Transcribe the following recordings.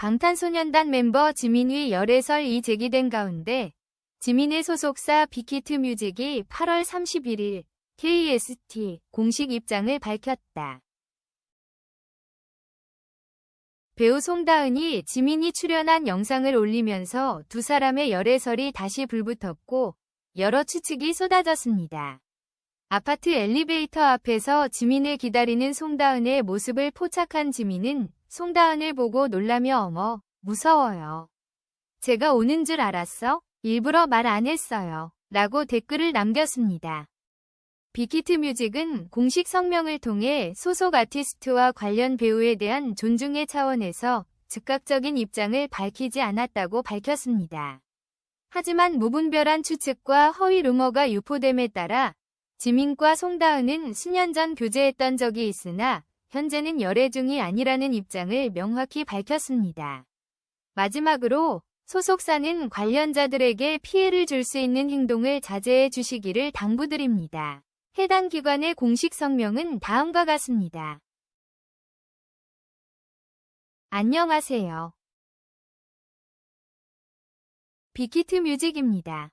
방탄소년단 멤버 지민의 열애설이 제기된 가운데 지민의 소속사 빅히트 뮤직이 8월 31일 KST 공식 입장을 밝혔다. 배우 송다은이 지민이 출연한 영상을 올리면서 두 사람의 열애설이 다시 불붙었고 여러 추측이 쏟아졌습니다. 아파트 엘리베이터 앞에서 지민을 기다리는 송다은의 모습을 포착한 지민은 송다은을 보고 놀라며 어머, 무서워요. 제가 오는 줄 알았어? 일부러 말 안 했어요. 라고 댓글을 남겼습니다. 빅히트 뮤직은 공식 성명을 통해 소속 아티스트와 관련 배우에 대한 존중의 차원에서 즉각적인 입장을 밝히지 않았다고 밝혔습니다. 하지만 무분별한 추측과 허위 루머가 유포됨에 따라 지민과 송다은은 수년 전 교제했던 적이 있으나 현재는 열애 중이 아니라는 입장을 명확히 밝혔습니다. 마지막으로 소속사는 관련자들에게 피해를 줄 수 있는 행동을 자제해 주시기를 당부드립니다. 해당 기관의 공식 성명은 다음과 같습니다. 안녕하세요. 빅히트 뮤직입니다.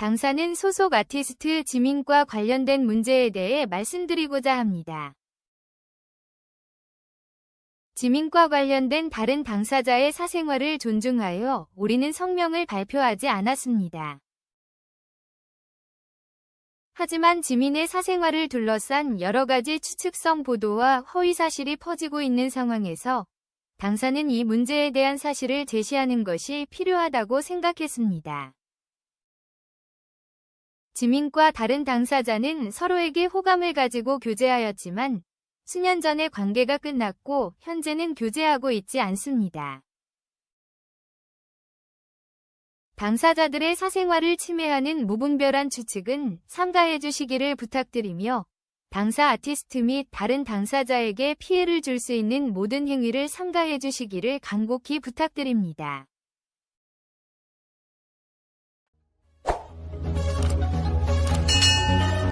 당사는 소속 아티스트 지민과 관련된 문제에 대해 말씀드리고자 합니다. 지민과 관련된 다른 당사자의 사생활을 존중하여 우리는 성명을 발표하지 않았습니다. 하지만 지민의 사생활을 둘러싼 여러 가지 추측성 보도와 허위 사실이 퍼지고 있는 상황에서 당사는 이 문제에 대한 사실을 제시하는 것이 필요하다고 생각했습니다. 지민과 다른 당사자는 서로에게 호감을 가지고 교제하였지만 수년 전에 관계가 끝났고 현재는 교제하고 있지 않습니다. 당사자들의 사생활을 침해하는 무분별한 추측은 삼가해 주시기를 부탁드리며 당사 아티스트 및 다른 당사자에게 피해를 줄 수 있는 모든 행위를 삼가해 주시기를 간곡히 부탁드립니다.